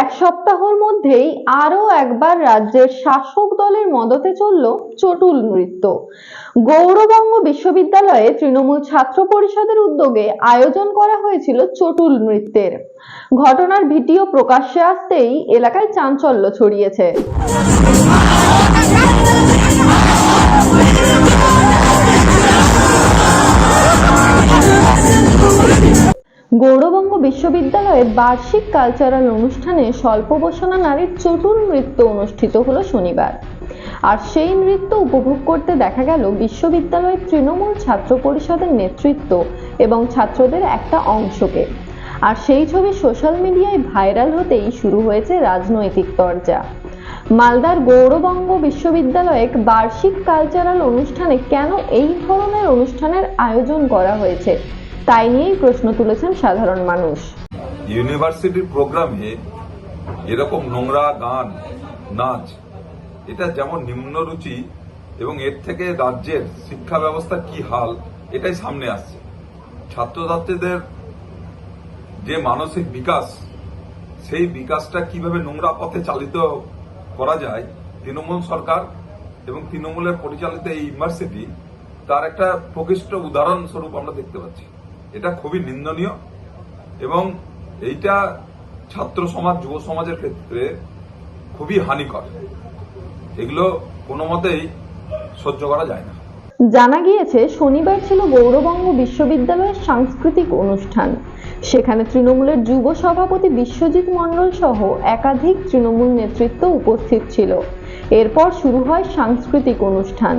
এক সপ্তাহের মধ্যেই আরও একবার রাজ্যের শাসক দলের মদতে চলল চটুল নৃত্য। গৌরবঙ্গ বিশ্ববিদ্যালয়ে তৃণমূল ছাত্র পরিষদের উদ্যোগে আয়োজন করা হয়েছিল চটুল নৃত্যের। ঘটনার ভিডিও প্রকাশ্যে আসতেই এলাকায় চাঞ্চল্য ছড়িয়েছে। গৌরবঙ্গ বিশ্ববিদ্যালয়ের বার্ষিক কালচারাল অনুষ্ঠানে স্বল্পবসনা নারীর চটুল নৃত্য অনুষ্ঠিত হলো শনিবার। আর সেই নৃত্য উপভোগ করতে দেখা গেল বিশ্ববিদ্যালয়ের তৃণমূল ছাত্র পরিষদের নেতৃত্ব এবং ছাত্রদের একটা অংশকে। আর সেই ছবি সোশ্যাল মিডিয়ায় ভাইরাল হতেই শুরু হয়েছে রাজনৈতিক চর্চা মালদার গৌরবঙ্গ বিশ্ববিদ্যালয়ে বার্ষিক কালচারাল অনুষ্ঠানে কেন এই ধরনের অনুষ্ঠানের আয়োজন করা হয়েছে? তাই নিয়েই প্রশ্ন তুলেছেন সাধারণ মানুষ। ইউনিভার্সিটির প্রোগ্রামে এরকম নোংরা গান, নাচ, এটা যেমন নিম্নরুচি এবং এর থেকে রাজ্যের শিক্ষা ব্যবস্থার কি হাল, এটাই সামনে আসছে। ছাত্রছাত্রীদের যে মানসিক বিকাশ, সেই বিকাশটা কীভাবে নোংরা পথে চালিত করা যায়, তৃণমূল সরকার এবং তৃণমূলের পরিচালিত এই ইউনিভার্সিটি, তার একটা প্রকৃষ্ট উদাহরণ স্বরূপ আমরা দেখতে পাচ্ছি। এটা খুবই নিন্দনীয় এবং এইটা ছাত্র সমাজ, যুব সমাজের ক্ষেত্রে খুবই হানিকর। এগুলো কোনো মতেই সহ্য করা যায় না। জানা গিয়েছে, শনিবার ছিল গৌরবঙ্গ বিশ্ববিদ্যালয়ের সাংস্কৃতিক অনুষ্ঠান। সেখানে তৃণমূলের যুব সভাপতি বিশ্বজিৎ মণ্ডল সহ একাধিক তৃণমূল নেতৃত্ব উপস্থিত ছিল। এরপর শুরু হয় সাংস্কৃতিক অনুষ্ঠান।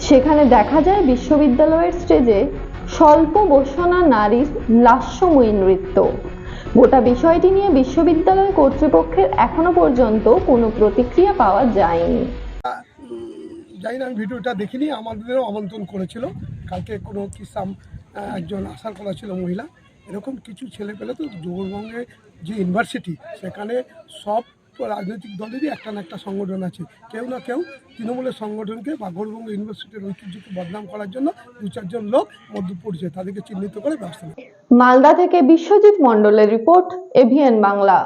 সেখানে দেখা যায় বিশ্ববিদ্যালয়ের স্টেজে স্বল্প বসনা নারীর লাস্যময়ী নৃত্য। গোটা বিষয়টি নিয়ে বিশ্ববিদ্যালয় কর্তৃপক্ষের এখনও পর্যন্ত কোনো প্রতিক্রিয়া পাওয়া যায়নি। জানি না, আমি ভিডিওটা দেখিনি, আমাদেরও আমন্ত্রণ করেছিল। কালকে কোনো কিসাম একজন আসার কথা ছিল মহিলা। এরকম কিছু ছেলে পেলে তো জোরবঙ্গে যে ইউনিভার্সিটি, সেখানে সব রাজনৈতিক দলেরই একটা না একটা সংগঠন আছে। কেউ না কেউ তৃণমূলের সংগঠনকে বা গৌরবঙ্গ ইউনিভার্সিটির ঐতিহ্যকে বদনাম করার জন্য দু চারজন লোক মধ্যে পড়ছে তাদেরকে চিহ্নিত করে ব্যবস্থা মালদা থেকে বিশ্বজিৎ মন্ডলের রিপোর্ট এভিএন বাংলা।